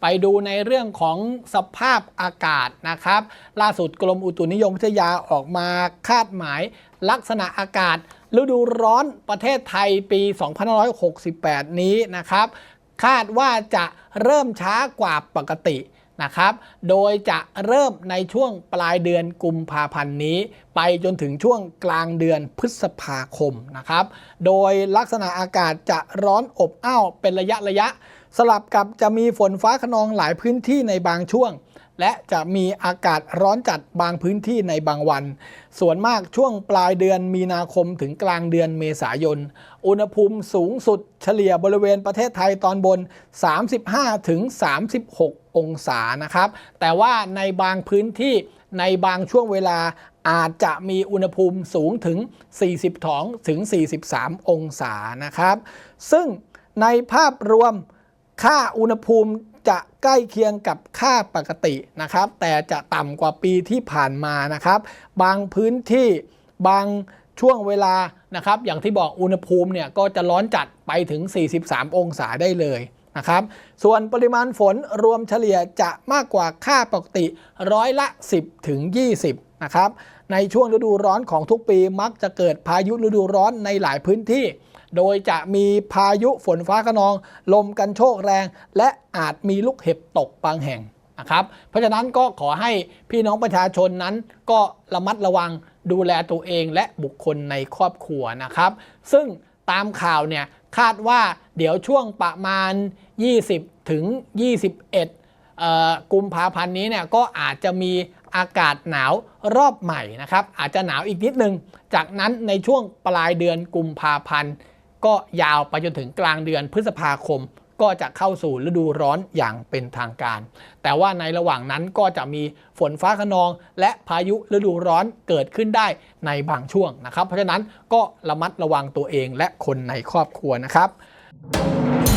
ไปดูในเรื่องของสภาพอากาศนะครับ ล่าสุดกรมอุตุนิยมวิทยาออกมาคาดหมาย ลักษณะอากาศ ฤดูร้อนประเทศไทยปี 2568 นี้นะครับ คาดว่าจะเริ่มช้ากว่าปกตินะครับ โดยจะเริ่มในช่วงปลายเดือนกุมภาพันธ์นี้ ไปจนถึงช่วงกลางเดือนพฤษภาคมนะครับ โดยลักษณะอากาศจะร้อนอบอ้าวเป็นระยะระยะ สลับกับจะมีฝนฟ้าขนองหลายพื้นที่ในบางช่วง และจะมีอากาศร้อนจัดบางพื้นที่ในบางวัน ส่วนมากช่วงปลายเดือนมีนาคมถึงกลางเดือนเมษายน อุณหภูมิสูงสุดเฉลี่ยบริเวณประเทศไทยตอนบน 35ถึง36 องศานะครับ แต่ว่าในบางพื้นที่ในบางช่วงเวลาอาจจะมีอุณหภูมิสูงถึง 42 ถึง 43 องศานะครับ ซึ่งในภาพรวม ค่าอุณหภูมิจะใกล้เคียงกับค่าปกตินะครับ แต่จะต่ำกว่าปีที่ผ่านมานะครับ บางพื้นที่บางช่วงเวลานะครับ อย่างที่บอกอุณหภูมิเนี่ยก็จะร้อนจัดไปถึง 43 องศาได้เลยนะครับ ส่วนปริมาณฝนรวมเฉลี่ยจะมากกว่าค่าปกติร้อยละ 10 ถึง 20 นะครับ ในช่วงฤดูร้อนของทุกปีมักจะเกิดพายุฤดูร้อนในหลายพื้นที่ โดยจะมีพายุฝนฟ้าขนอง ลมกันโชกแรง และอาจมีลูกเห็บตกบางแห่งนะครับ เพราะฉะนั้นก็ขอให้พี่น้องประชาชนนั้นก็ระมัดระวังดูแลตัวเองและบุคคลในครอบครัวนะครับ ซึ่งตามข่าวเนี่ยคาดว่าเดี๋ยวช่วงประมาณ 20 ถึง 21เอ่อกุมภาพันธ์นี้เนี่ยก็อาจจะมีอากาศหนาวรอบใหม่นะครับ อาจจะหนาวอีกนิดนึง จากนั้นในช่วงปลายเดือนกุมภาพันธ์ ก็ยาวไปจนถึงกลางเดือนพฤษภาคม ก็จะเข้าสู่ฤดูร้อนอย่างเป็นทางการ แต่ว่าในระหว่างนั้นก็จะมีฝนฟ้าขนอง และพายุฤดูร้อนเกิดขึ้นได้ในบางช่วงนะครับ เพราะฉะนั้นก็ระมัดระวังตัวเองและคนในครอบครัวนะครับ